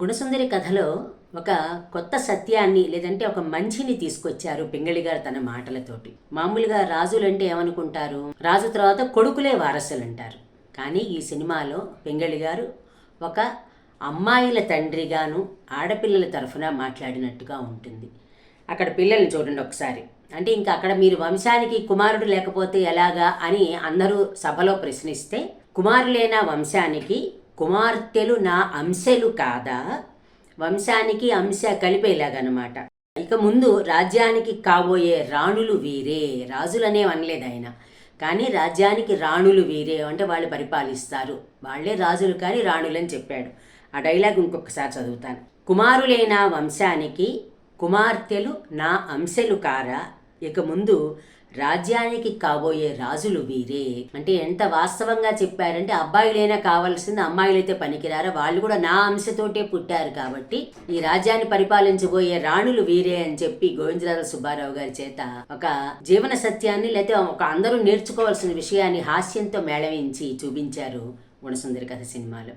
గుణసుందరి కథలో ఒక కొత్త సత్యాన్ని లేదంటే ఒక మంచిని తీసుకొచ్చారు పింగళి గారు తన మాటలతోటి. మామూలుగా రాజులు అంటే ఏమనుకుంటారు? రాజు తర్వాత కొడుకులే వారసులు అంటారు కానీ ఈ సినిమాలో పింగళి గారు ఒక అమ్మాయిల తండ్రిగాను ఆడపిల్లల తరఫున మాట్లాడినట్టుగా ఉంటుంది. అక్కడ పిల్లల్ని చూడండి ఒకసారి. అంటే ఇంకా అక్కడ మీరు వంశానికి కుమారుడు లేకపోతే ఎలాగా అని అందరూ సభలో ప్రశ్నిస్తే కుమారులైన వంశానికి కుమార్తెలు నా అంశలు కాదా? వంశానికి అంశ కలిపేలాగనమాట. ఇక ముందు రాజ్యానికి కాబోయే రాణులు వీరే. రాజులనే అనలేదు ఆయన. కానీ రాజ్యానికి రాణులు వీరే అంటే వాళ్ళు పరిపాలిస్తారు. వాళ్ళే రాజులు కానీ రాణులని చెప్పాడు. ఆ డైలాగ్ ఇంకొకసారి చదువుతాను. కుమారులైన వంశానికి కుమార్తెలు నా అంశలు కారా? ఇక ముందు రాజ్యానికి కాబోయే రాజులు వీరే. అంటే ఎంత వాస్తవంగా చెప్పారంటే అబ్బాయిలైనా కావాల్సింది అమ్మాయిలైతే పనికిరారో? వాళ్ళు కూడా నా అంశతోటే పుట్టారు కాబట్టి ఈ రాజ్యాన్ని పరిపాలించబోయే రాణులు వీరే అని చెప్పి గోవిందరాజు సుబ్బారావు గారి చేత ఒక జీవన సత్యాన్ని లేకపోతే ఒక అందరూ నేర్చుకోవాల్సిన విషయాన్ని హాస్యంతో మేళవించి చూపించారు గుణసుందరి కథ సినిమాలో.